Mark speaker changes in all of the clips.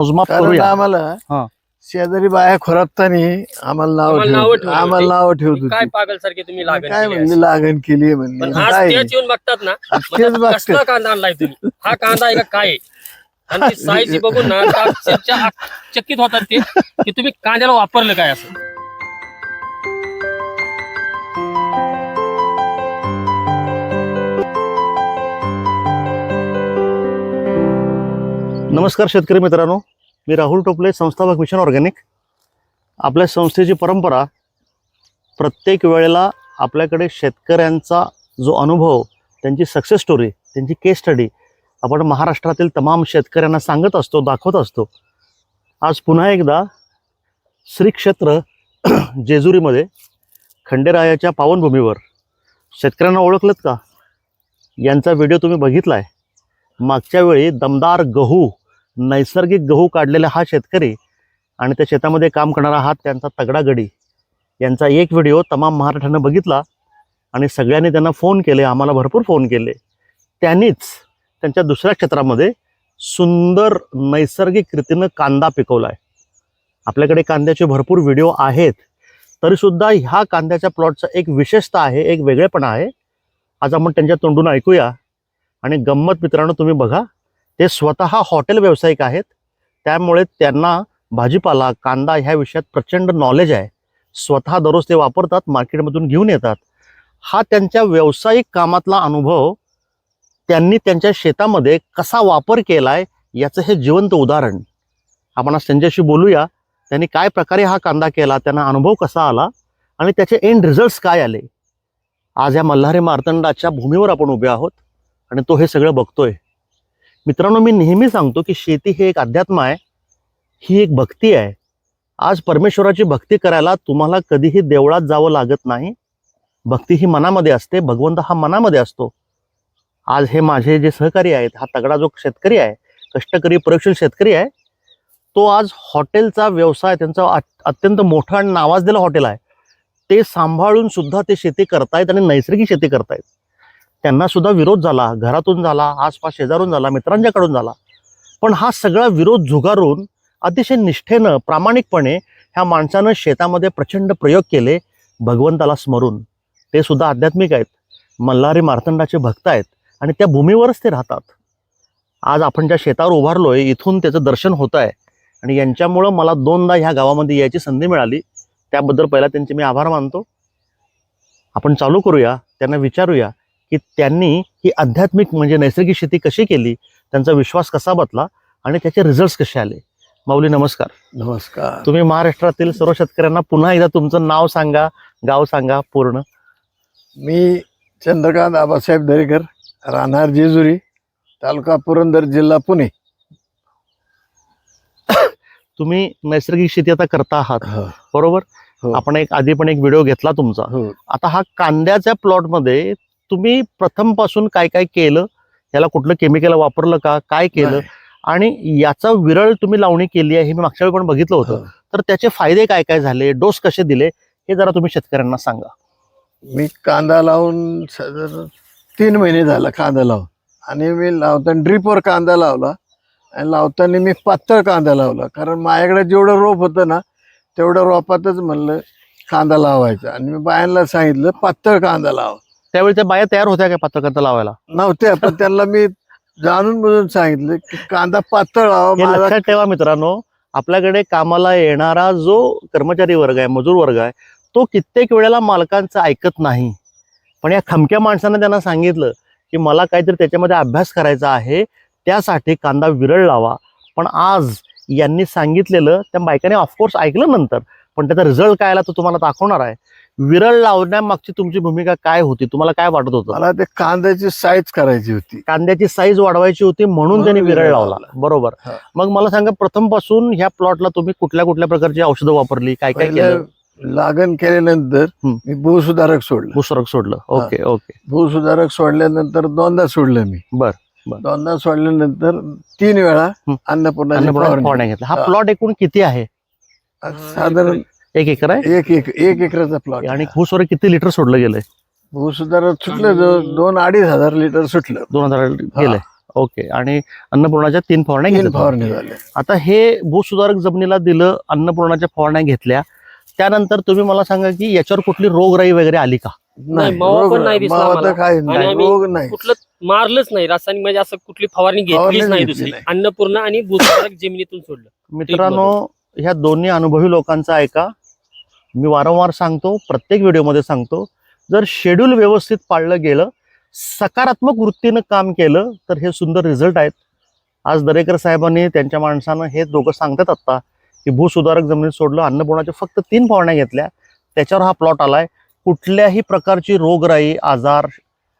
Speaker 1: मोजमाप
Speaker 2: कारण
Speaker 1: करूया
Speaker 2: आम्हाला
Speaker 1: हा.
Speaker 2: शेजारी बाया खोरापतानी आम्हाला नाव
Speaker 3: आम्हाला नावं
Speaker 2: ठेवत
Speaker 3: ठेवली
Speaker 2: आम्हाला
Speaker 3: होती.
Speaker 2: नाव ठेवत
Speaker 3: काय
Speaker 2: होती
Speaker 3: पागल सारखे तुम्ही लागण
Speaker 2: काय
Speaker 3: केली
Speaker 2: म्हणले
Speaker 3: आहे.
Speaker 2: लागण केली
Speaker 3: पण
Speaker 2: म्हणले
Speaker 3: आज
Speaker 2: काय
Speaker 3: तेच येऊन बघतात ना
Speaker 2: तेच
Speaker 3: म्हणतात,
Speaker 2: बघतात.
Speaker 3: कसला कांदा आणलाय तुम्ही हा कांदा आहे का काय आहे? आणि ती साईज बघून ना अक्षरशः होतात ते की तुम्ही कांद्याला वापरलं काय असं
Speaker 1: नमस्कार शेतकरी मित्रांनो मी राहुल टोपले संस्थापक मिशन ऑर्गॅनिक. आपल्या संस्थेची परंपरा प्रत्येक वेळेला आपल्याकडे शेतकऱ्यांचा जो अनुभव त्यांची सक्सेस स्टोरी त्यांची केस स्टडी आपण महाराष्ट्रातील तमाम शेतकऱ्यांना सांगत असतो दाखवत असतो. आज पुन्हा एकदा श्री क्षेत्र जेजुरीमध्ये खंडेरायाच्या पावनभूमीवर शेतकऱ्यांना ओळखलत का? यांचा व्हिडिओ तुम्ही बघितला आहे मागच्या वेळी दमदार गहू नैसर्गिक गहू काढलेला हा शेतकरी आणि त्या शेतामध्ये काम करणारा हा त्यांचा तगडा गडी. यांचा एक व्हिडिओ तमाम महाराष्ट्रानं बघितला आणि सगळ्यांनी त्यांना फोन केले आम्हाला भरपूर फोन केले. त्यांनीच त्यांच्या दुसऱ्या क्षेत्रामध्ये सुंदर नैसर्गिक रीतीनं कांदा पिकवला आहे आपल्याकडे कांद्याचे भरपूर व्हिडिओ आहेत तरीसुद्धा ह्या कांद्याच्या प्लॉटचा एक विशेषता आहे एक वेगळेपणा आहे. आज आपण त्यांच्या तोंडून ऐकूया आणि गंमत मित्रांनो तुम्ही बघा. ते स्वतः हॉटेल व्यावसायिक आहेत. त्यामुळे त्यांना भाजीपाला कांदा ह्या विषयात प्रचंड नॉलेज आहे. स्वतः दररोज ते वापरतात मार्केटमधून घेऊन येतात. हा त्यांच्या व्यावसायिक कामातला अनुभव त्यांनी त्यांच्या शेतामध्ये कसा वापर केला आहे याचं हे जिवंत उदाहरण. आपण आज त्यांच्याशी बोलूया. त्यांनी काय प्रकारे हा कांदा केला त्यांना अनुभव कसा आला आणि त्याचे एंड रिझल्ट्स काय आले? आज या मल्हारी मार्तंडाच्या भूमीवर आपण उभे आहोत आणि तो हे सगळं बघतोय. मित्रांनो मी नेहमी सांगतो की शेती हे एक अध्यात्म आहे. ही एक भक्ती आहे. आज परमेश्वराची भक्ती करायला तुम्हाला कधीही देवळात जावं लागत नाही. भक्ती ही मनामध्ये असते भगवंत हा मनामध्ये असतो. आज हे माझे जे सहकारी आहेत हा तगडा जो शेतकरी आहे कष्टकरी प्रयोगशील शेतकरी आहे तो आज हॉटेलचा व्यवसाय त्यांचा अत- अत्यंत मोठा आणि नावाजलेलं हॉटेल आहे. ते सांभाळून सुद्धा ते शेती करतायत आणि नैसर्गिक शेती करतायत. त्यांना सुद्धा विरोध झाला घरातून झाला आसपास शेजारून झाला मित्रांच्याकडून झाला. पण हा सगळा विरोध झुगारून अतिशय निष्ठेनं प्रामाणिकपणे ह्या माणसानं शेतामध्ये प्रचंड प्रयोग केले भगवंताला स्मरून. ते सुद्धा आध्यात्मिक आहेत. मल्हारी मार्तंडाचे भक्त आहेत आणि त्या भूमीवरच ते राहतात. आज आपण ज्या शेतावर उभारलोय इथून त्याचं दर्शन होत आहे आणि यांच्यामुळं मला दोनदा ह्या गावामध्ये यायची संधी मिळाली. त्याबद्दल पहिला त्यांचे मी आभार मानतो. आपण चालू करूया त्यांना विचारूया. की त्यांनी ही आध्यात्मिक म्हणजे नैसर्गिक शेती कशी केली त्यांचा विश्वास कसा बसला आणि त्याचे रिझल्ट्स कसे आले? माऊली नमस्कार.
Speaker 2: नमस्कार.
Speaker 1: तुम्ही महाराष्ट्रातील सर्व शेतकऱ्यांना पुन्हा एकदा तुमचं नाव सांगा गाव सांगा पूर्ण.
Speaker 2: मी चंद्रकांत आबासाहेब दरेकर राहणार जेजुरी तालुका पुरंदर जिल्हा पुणे.
Speaker 1: तुम्ही नैसर्गिक शेती आता करता आहात
Speaker 2: हो,
Speaker 1: बरोबर?
Speaker 2: हो.
Speaker 1: आपण एक आधी पण एक व्हिडिओ घेतला तुमचा.
Speaker 2: हो.
Speaker 1: आता हा कांद्याच्या प्लॉटमध्ये तुम्ही प्रथमपासून काय काय केलं? याला कुठलं केमिकल वापरलं का? काय केलं. आणि याचा विरळ तुम्ही लावणी केली आहे हे मी मागच्या वेळी पण बघितलं होतं.
Speaker 2: हो.
Speaker 1: तर त्याचे फायदे काय काय झाले? डोस कसे दिले? हे जरा तुम्ही शेतकऱ्यांना सांगा.
Speaker 2: मी कांदा लावून साधारण तीन महिने झाला कांदा लावून. आणि मी लावताना ड्रीपवर कांदा लावला. आणि लावताना मी पातळ कांदा लावला. कारण माझ्याकडे जेवढं रोप होतं ना तेवढं रोपातच म्हणलं कांदा लावायचा. आणि मी बायांना सांगितलं पातळ कांदा लावा.
Speaker 1: त्यावेळी त्या बाया तयार होत्या काय पात्रकांता लावायला?
Speaker 2: नव्हत्या पण त्यांना मी जाणून बुजून सांगितलं की कांदा पातळ माझा
Speaker 1: लक्षात ठेवा मित्रांनो आपल्याकडे कामाला येणारा जो कर्मचारी वर्ग आहे मजूर वर्ग आहे तो कित्येक वेळेला मालकांचं ऐकत नाही. पण या खमक्या माणसानं त्यांना सांगितलं की मला काहीतरी त्याच्यामध्ये अभ्यास करायचा आहे त्यासाठी कांदा विरळ लावा. पण आज यांनी सांगितलेलं त्या बायकाने ऑफकोर्स ऐकलं नंतर पण त्याचा रिझल्ट काय आला तो तुम्हाला दाखवणार आहे. विरळ लावण्यामागची तुमची भूमिका काय होती? तुम्हाला काय वाटत होतं?
Speaker 2: मला ते कांद्याची साईज करायची होती.
Speaker 1: कांद्याची साईज वाढवायची होती म्हणून त्यांनी विरळ लावला. बरोबर.
Speaker 2: हा.
Speaker 1: मग मला सांगा प्रथमपासून ह्या प्लॉटला तुम्ही कुठल्या कुठल्या प्रकारची औषधं वापरली? काय काय केलं?
Speaker 2: पहिलं लागण केल्यानंतर. मी भूसुधारक सोडलं.
Speaker 1: भूसरक सोडलं. Okay okay.
Speaker 2: भूसुधारक सोडल्यानंतर दोनदा सोडलं मी.
Speaker 1: बर, बर.
Speaker 2: दोनदा सोडल्यानंतर तीन वेळा
Speaker 1: अन्नपूर्णा
Speaker 2: फवारणी.
Speaker 1: फवारण्या घेतल्या हा
Speaker 2: हा.
Speaker 1: प्लॉट एकूण किती आहे?
Speaker 2: साधारण
Speaker 1: एक एकर आहे?
Speaker 2: एक एक एक एकराचा प्लॉट
Speaker 1: आणि भूसवर किती लिटर सोडलं गेलंय?
Speaker 2: भूसुधारक सुटलं दोन अडीच हजार लिटर सुटलं.
Speaker 1: दोन हजार गेलंय. ओके. आणि अन्नपूर्णाच्या तीन फवारण्या
Speaker 2: तीन
Speaker 1: घेतल्या
Speaker 2: फवारणी झाल्या.
Speaker 1: आता हे भूसुधारक जमिनीला दिलं अन्नपूर्णाच्या फवारण्या घेतल्या. त्यानंतर तुम्ही मला सांगा की याच्यावर कुठली रोगराई वगैरे आली का?
Speaker 2: नाही
Speaker 3: मावा पण
Speaker 2: रोग-
Speaker 3: नाही दिसला
Speaker 2: मावा तर
Speaker 3: आम्हाला.
Speaker 2: काही
Speaker 3: आणि
Speaker 2: नाही
Speaker 3: आम्ही
Speaker 2: रोग नाही.
Speaker 3: कुठलं मारलंच नाही. रासायनिक म्हणजे असं कुठली फवारणी
Speaker 2: फवारणी
Speaker 3: घेतलीच नाही
Speaker 2: घेतली
Speaker 3: दुसरी.
Speaker 2: नाही.
Speaker 3: अन्नपूर्ण आणि भूसुधारक जमिनीतून सोडलं.
Speaker 1: मित्रांनो ह्या दोन्ही अनुभवी लोकांचा ऐका. मी वारंवार सांगतो प्रत्येक व्हिडिओमध्ये सांगतो जर शेड्यूल व्यवस्थित पाळलं गेलं सकारात्मक वृत्तीनं काम केलं तर हे सुंदर रिझल्ट आहेत. आज दरेकर साहेबांनी त्यांच्या माणसानं हे दोघं सांगतात आत्ता की भूसुधारक जमिनीत सोडलं अन्नपूर्णाच्या फक्त तीन फवारण्या घेतल्या त्याच्यावर हा प्लॉट आलाय. कुठल्याही प्रकारची रोगराई आजार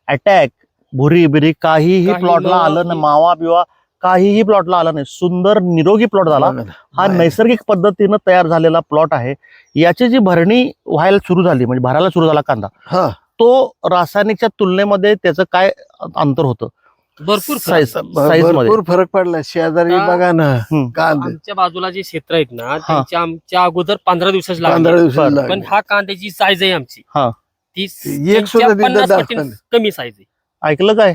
Speaker 1: अटॅक भुरी बिरी काहीही
Speaker 3: काही
Speaker 1: प्लॉटला आलं नाही. मावा बिवा काहीही प्लॉटला आलं नाही. सुंदर निरोगी प्लॉट झाला. हा. नैसर्गिक पद्धतीनं तयार झालेला प्लॉट आहे. याची जी भरणी व्हायला सुरू झाली म्हणजे भरायला सुरू झाला कांदा
Speaker 2: हा.
Speaker 1: तो रासायनिकच्या तुलनेमध्ये त्याचं काय अंतर होतं?
Speaker 3: भरपूर.
Speaker 1: साईज
Speaker 2: भरपूर फरक पडला. शेजारी बघा ना
Speaker 3: आमच्या बाजूला जे क्षेत्र आहेत ना त्यांच्या आमच्या अगोदर पंधरा दिवसाची लागली.
Speaker 2: पंधरा दिवसाला.
Speaker 3: पण. हा कांद्याची साईज आहे आमची.
Speaker 1: हा.
Speaker 3: ती
Speaker 2: एक सुद्धा.
Speaker 3: कमी साईज आहे.
Speaker 1: ऐकलं काय?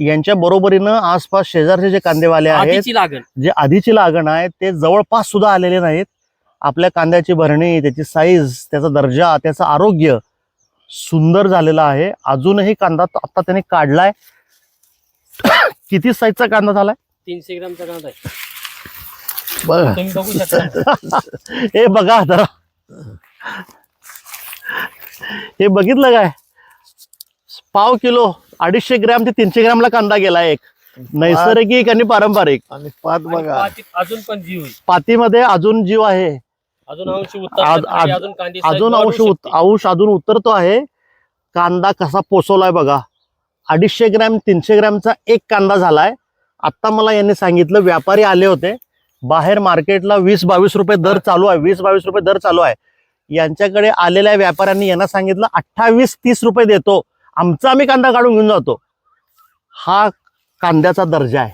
Speaker 1: यांच्या बरोबरीनं आसपास शेजारचे जे कांदेवाले आहेत
Speaker 3: आधीची लागण.
Speaker 1: जे आधीची लागण आहे ते जवळपास सुद्धा आलेले नाहीत. आपल्या कांद्याची भरणी त्याची साईज त्याचा दर्जा त्याचं आरोग्य सुंदर झालेलं आहे. अजूनही कांदा आता त्याने काढलाय. किती साईजचा कांदा झालाय?
Speaker 3: तीनशे ग्रामचा कांदा आहे.
Speaker 2: बघा.
Speaker 3: तुम्ही बघू शकता.
Speaker 1: हे बघा जरा हे बघितलं काय? पाव किलो अडीचशे ग्रॅम ते तीनशे ग्रॅमला कांदा गेला एक. नैसर्गिक आणि पारंपरिक.
Speaker 2: आणि पात बघा.
Speaker 3: पातीत अजून पण जीव आहे.
Speaker 1: पातीमध्ये अजून जीव आहे.
Speaker 3: अजून अंश
Speaker 1: आज-
Speaker 3: उत्तर
Speaker 1: आज-
Speaker 3: अजून कांदे
Speaker 1: अंश उत-. अंश अजून उतरतो आहे. कांदा कसा पोचवलाय बघा. अडीचशे ग्रॅम तीनशे ग्रॅमचा एक कांदा झालाय. आता मला यांनी सांगितलं व्यापारी आले होते. बाहेर मार्केटला वीस बावीस रुपये दर चालू आहे. वीस बावीस रुपये दर चालू आहे. यांच्याकडे आलेल्या व्यापाऱ्यांनी यांना सांगितलं अठ्ठावीस तीस रुपये देतो. आमचा आम्ही कांदा काढून घेऊन जातो. हा कांद्याचा दर्जा आहे.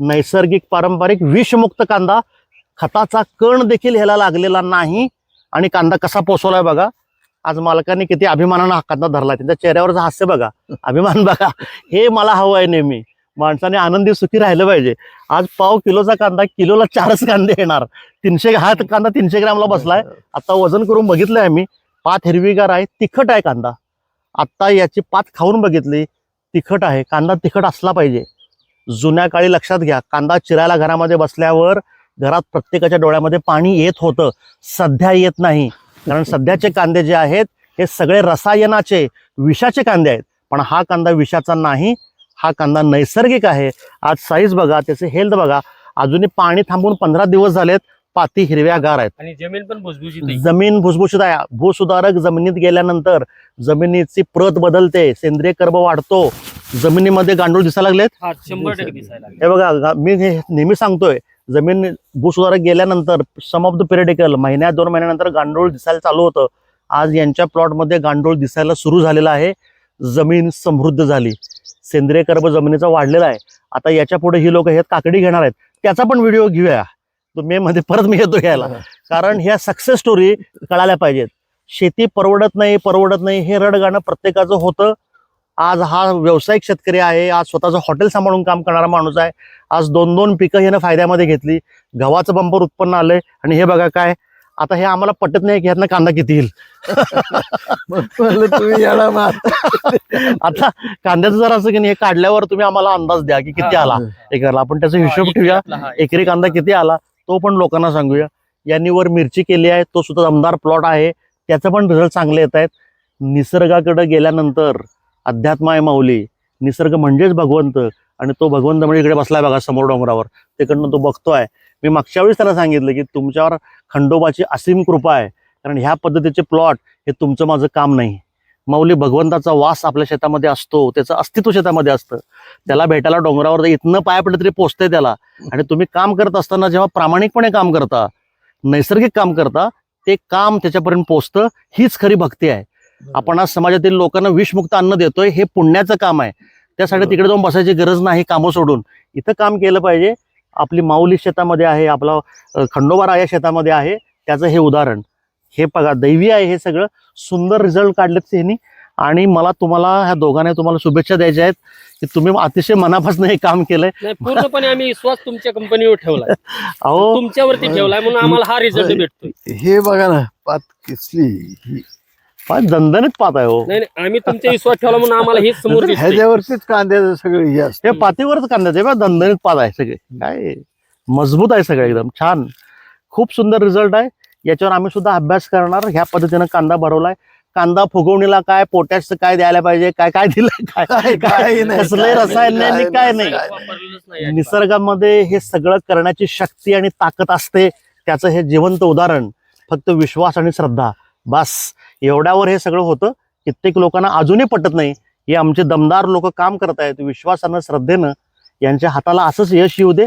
Speaker 1: नैसर्गिक पारंपरिक विषमुक्त कांदा खताचा कण देखील ह्याला लागलेला नाही आणि कांदा कसा पोचवलाय बघा. आज मालकांनी किती अभिमानानं हा कांदा धरला त्यांच्या चेहऱ्यावरचं हास्य बघा. अभिमान बघा. हे मला हवं आहे नेहमी. माणसाने आनंदी सुखी राहिलं पाहिजे. आज पाव किलोचा कांदा किलोला चारच कांदे येणार. तीनशे हा कांदा तीनशे ग्रॅमला बसलाय. आता वजन करून बघितलंय आम्ही. पात हिरवीगार आहे तिखट आहे कांदा. आत्ता याची पात खाऊन बघितली तिखट आहे कांदा तिखट असला पाहिजे. जुन्या काळी लक्षात घ्या कांदा चिरायला घरामध्ये बसल्यावर घरात प्रत्येकाच्या डोळ्यामध्ये पाणी येत होतं. सध्या येत नाही. कारण सध्याचे कांदे जे आहेत हे सगळे रसायनाचे विषाचे कांदे आहेत. पण हा कांदा विषाचा नाही हा कांदा नैसर्गिक आहे. आज साईज बघा त्याचे हेल्थ बघा. अजूनही पाणी थांबून पंधरा दिवस झालेत पाती हिरव्यागार आहेत.
Speaker 3: आणि जमीन पण भुसभुशीत आहे.
Speaker 1: जमीन भुसभुशीत आहे. भूसुधारक जमिनीत गेल्यानंतर जमिनीची प्रत बदलते सेंद्रिय कर्ब वाढतो. जमिनीमध्ये गांडूळ दिसायला लागलेत.
Speaker 3: हा शंभर टक्के दिसायला लागले.
Speaker 1: हे बघा गा- मी हे नेहमी सांगतोय जमीन भूसुधारक गेल्यानंतर सम ऑफ द पिरियडिकल महिन्यात दोन महिन्यानंतर गांडूळ दिसायला चालू होतं. आज यांच्या प्लॉटमध्ये गांडूळ दिसायला सुरू झालेला आहे. जमीन समृद्ध झाली. सेंद्रिय कर्ब जमिनीचा वाढलेला आहे. आता याच्यापुढे ही लोक हे काकडी घेणार आहेत. त्याचा पण व्हिडिओ घेऊया. तो मे मध्ये परत मी येतो घ्यायला. कारण ह्या सक्सेस स्टोरी कळायला पाहिजेत. शेती परवडत नाही परवडत नाही हे रडगाणं प्रत्येकाचं होतं. आज हा व्यावसायिक शेतकरी आहे आज स्वतःचं हॉटेल सांभाळून काम करणारा माणूस आहे. आज दोन दोन पिकं ह्यानं फायद्यामध्ये घेतली. गव्हाचं बंपर उत्पन्न आलंय आणि हे बघा काय आता हे आम्हाला पटत नाही की ह्यातनं कांदा किती येईल.
Speaker 2: तुम्ही याला
Speaker 1: आता कांद्याचं जर असं की नाही हे काढल्यावर तुम्ही आम्हाला अंदाज द्या की किती आला एकरला. आपण त्याचा
Speaker 3: हा,
Speaker 1: हिशोब ठेवूया. एकरी कांदा किती आला? तो पण लोकांना सांगूया. यांनी वर मिरची केली आहे तो सुद्धा दमदार प्लॉट आहे. त्याचं पण रिझल्ट चांगले येत आहेत. निसर्गाकडे गेल्यानंतर अध्यात्म आहे माऊली. निसर्ग म्हणजेच भगवंत आणि तो भगवंत म्हणजे इकडे बसलाय बघा समोर डोंगरावर. तिकडनं तो बघतोय. मी मागच्या वेळेस त्याला सांगितलं की तुमच्यावर खंडोबाची असीम कृपा आहे. कारण ह्या पद्धतीचे प्लॉट हे तुमचं माझं काम नाही. माऊली भगवंताचा वास आपल्या शेतामध्ये असतो त्याचं अस्तित्व शेतामध्ये असतं. त्याला भेटायला डोंगरावर इथनं पाय पडलं तरी पोचतंय त्याला. आणि तुम्ही काम करत असताना जेव्हा प्रामाणिकपणे काम करता नैसर्गिक काम करता ते काम त्याच्यापर्यंत पोचतं हीच खरी भक्ती आहे. आपण आज समाजातील लोकांना विषमुक्त अन्न देतोय हे पुण्याचं काम आहे. त्यासाठी तिकडे जाऊन बसायची गरज नाही कामं सोडून. इथं काम केलं पाहिजे. आपली माऊली शेतामध्ये आहे आपला अ, खंडोबा राया शेतामध्ये आहे त्याचं हे उदाहरण. हे बघा दैवी आहे हे सगळं. सुंदर रिझल्ट काढलेत त्यांनी. आणि मला तुम्हाला ह्या दोघांना तुम्हाला शुभेच्छा द्यायच्या आहेत. की तुम्ही अतिशय मनापासून हे काम केलंय.
Speaker 3: नाही पूर्णपणे आम्ही विश्वास तुमच्या कंपनीवर ठेवलाय.
Speaker 1: अहो.
Speaker 3: तुमच्यावरती ठेवलाय म्हणून आम्हाला हा रिझल्ट भेटतोय.
Speaker 2: हे बघा ना पात किसली.
Speaker 1: फार दणदणीत पाहत आहे हो.
Speaker 3: नाही नाही आम्ही तुमच्या विश्वास ठेवला म्हणून आम्हाला हेच समोर दिसतंय.
Speaker 2: ह्याच्यावरतीच कांद्याचं सगळं हे असतं.
Speaker 1: हे पातीवरच कांद्याचे बघा दणदणीत पात आहे सगळे. काय? मजबूत आहे सगळं एकदम छान. खूप सुंदर रिझल्ट आहे. याच्यावर आम्ही सुद्धा अभ्यास करणार. ह्या पद्धतीनं कांदा भरवलाय. कांदा फुगवणीला काय पोटॅशचं काय द्यायला पाहिजे काय काय दिलंय काय
Speaker 2: काय- काय नाही,
Speaker 1: कसलंही
Speaker 2: काय
Speaker 1: रसायन नाही काय नाही. निसर्गामध्ये हे सगळं करण्याची शक्ती आणि ताकद असते. त्याचं हे जिवंत उदाहरण फक्त विश्वास आणि श्रद्धा. बस. एवढ्यावर हे सगळं होतं. कित्येक लोकांना अजूनही पटत नाही. हे आमचे दमदार लोक काम करत आहेत. विश्वासानं श्रद्धेनं यांच्या हाताला असंच यश येऊ दे.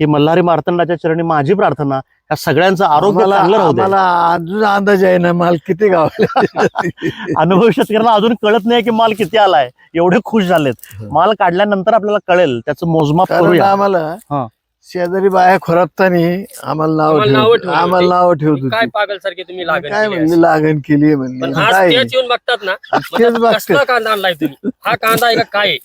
Speaker 1: ही मल्हारी मार्तंडाच्या चरणी माझी प्रार्थना. या सगळ्यांचं आरोग्य चांगलं राहू दे
Speaker 2: आम्हाला अजून अंदाज आहे ना माल किती गावले
Speaker 1: अनुभवी शेतकऱ्यांना अजून कळत नाही की माल किती आलाय एवढे खुश झालेत
Speaker 2: हं.
Speaker 1: माल काढल्यानंतर आपल्याला कळेल त्याचं मोजमाप
Speaker 2: कारण
Speaker 1: करूया
Speaker 2: आम्हाला
Speaker 1: हा.
Speaker 2: शेजारी बाया खोरापतानी आम्हाला नाव
Speaker 3: आम्हाला नावं
Speaker 2: ठेवत
Speaker 3: ठेवली
Speaker 2: आम्हाला
Speaker 3: होती.
Speaker 2: नाव ठेवत
Speaker 3: काय
Speaker 2: होती
Speaker 3: पागल सारखे तुम्ही लागण
Speaker 2: काय
Speaker 3: केली
Speaker 2: म्हणली
Speaker 3: आहे.
Speaker 2: लागण केली
Speaker 3: पण
Speaker 2: म्हणली
Speaker 3: आज
Speaker 2: काय
Speaker 3: तेच येऊन बघतात ना
Speaker 2: तेच
Speaker 3: म्हणतात,
Speaker 2: बघतात.
Speaker 3: कसला कांदा आणलाय तुम्ही हा कांदा आहे का काय आहे?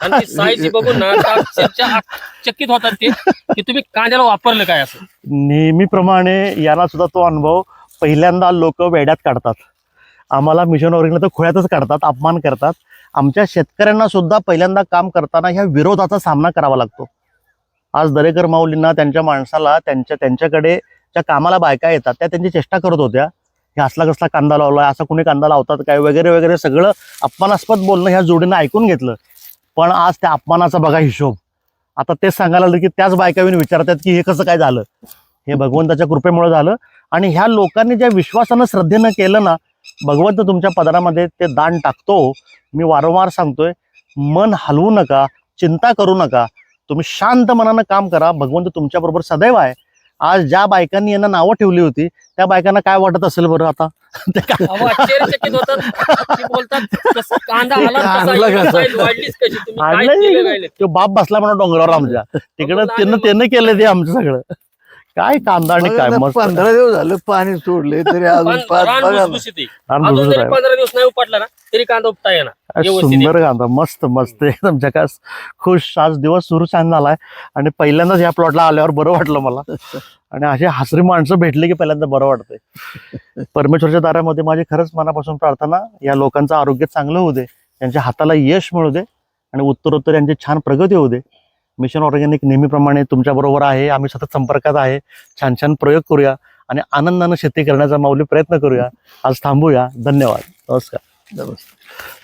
Speaker 3: आणि ती साईज बघून ना अक्षरशः चकित होतात ते की तुम्ही कांद्याला वापरलं काय असं?
Speaker 1: नेहमीप्रमाणे याला सुद्धा तो अनुभव पहिल्यांदा लोक वेड्यात काढतात. आम्हाला मिशन ऑर्गेनिक तर खोळ्यातच काढतात अपमान करतात. आमच्या शेतकऱ्यांना सुद्धा पहिल्यांदा काम करताना ह्या विरोधाचा सामना करावा लागतो. आज दरेकर माऊलींना त्यांच्या माणसाला त्यांच्या त्यांच्याकडे ज्या कामाला बायका येतात त्या त्यांची चेष्टा करत होत्या. हे असला कसला कांदा लावलाय असा कुणी कांदा लावतात काय वगैरे वगैरे सगळं अपमानास्पद बोलणं ह्या जोडीनं ऐकून घेतलं. पण आज त्या अपमानाचा बघा हिशोब. आता तेच सांगायला लागलं की त्याच बायका येऊन विचारतात की हे कसं काय झालं? हे भगवंताच्या कृपेमुळे झालं. आणि ह्या लोकांनी ज्या विश्वासानं श्रद्धेनं केलं ना भगवंत तुमच्या पदरामध्ये ते दान टाकतो. मी वारंवार सांगतोय मन हलवू नका चिंता करू नका. तुम्ही शांत मनानं काम करा. भगवंत तुमच्याबरोबर सदैव आहे. आज ज्या बायकांनी यांना नावं ठेवली होती त्या बायकांना काय वाटत असेल बरं आता? ते काय?
Speaker 3: अहो, आश्चर्यचकित होतात. ते बोलतात कसं कांदा आला कसा
Speaker 2: आणला
Speaker 3: एवढी
Speaker 2: कसा?
Speaker 3: size वाढलीच कशी? तुम्ही काय
Speaker 1: आणलंय.
Speaker 3: केलं
Speaker 1: इकडे.
Speaker 3: काय नाही?
Speaker 1: तो बाप बसला म्हणा डोंगरावर आमच्या. तिकडं त्यानं त्यानं केलं ते आमचं सगळं. काय कांदा आणि काय मस्त.
Speaker 2: पंधरा दिवस झालं पाणी सोडले तरी अजून
Speaker 3: पण
Speaker 2: पाच
Speaker 3: रान
Speaker 2: बघा ना.
Speaker 3: भुसभुशीत आहे.
Speaker 1: रान
Speaker 3: अजून
Speaker 1: भुसभुशीत
Speaker 3: जरी
Speaker 1: आहे.
Speaker 3: पंधरा दिवस नाही उपटला ना तरी कांदा उपटा येणार.
Speaker 1: काय
Speaker 3: व्यवस्थित
Speaker 1: सुंदर कांदा मस्त मस्त एकदम झकास खुश आज दिवस सुरू छान झालाय. आणि पहिल्यांदाच या प्लॉटला आल्यावर बरं वाटलं मला. आणि अशी हसरी माणसं भेटली की पहिल्यांदा बरं वाटतंय. परमेश्वरच्या दारामध्ये माझी खरंच मनापासून प्रार्थना या लोकांचं आरोग्य चांगलं होऊ दे यांच्या हाताला यश मिळू दे आणि उत्तरोत्तर यांची छान प्रगती होऊ दे. मिशन ऑर्गॅनिक नेहमीप्रमाणे तुमच्याबरोबर आहे. आम्ही सतत संपर्कात आहे. छान छान प्रयोग करूया आणि आनंदानं शेती करण्याचा माऊली प्रयत्न करूया. आज थांबूया. धन्यवाद. नमस्कार.
Speaker 2: नमस्कार.